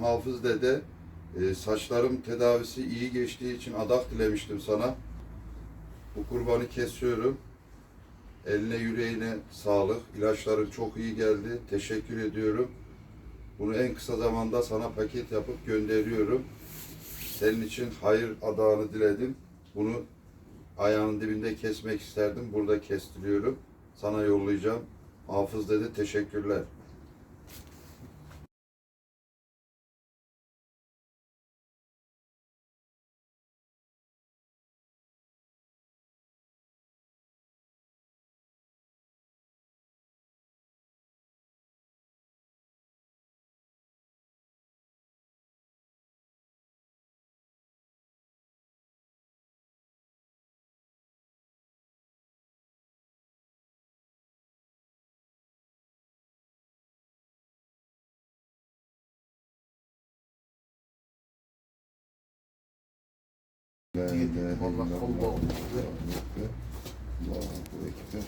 Hafız dede, e, saçlarım tedavisi iyi geçtiği için adak dilemiştim sana. Bu kurbanı kesiyorum. Eline yüreğine sağlık. İlaçların çok iyi geldi. Teşekkür ediyorum. Bunu en kısa zamanda sana paket yapıp gönderiyorum. Senin için hayır adağını diledim. Bunu ayağının dibinde kesmek isterdim. Burada kestiriyorum. Sana yollayacağım. Hafız dede teşekkürler. Allah Allah. Allahu Ekber.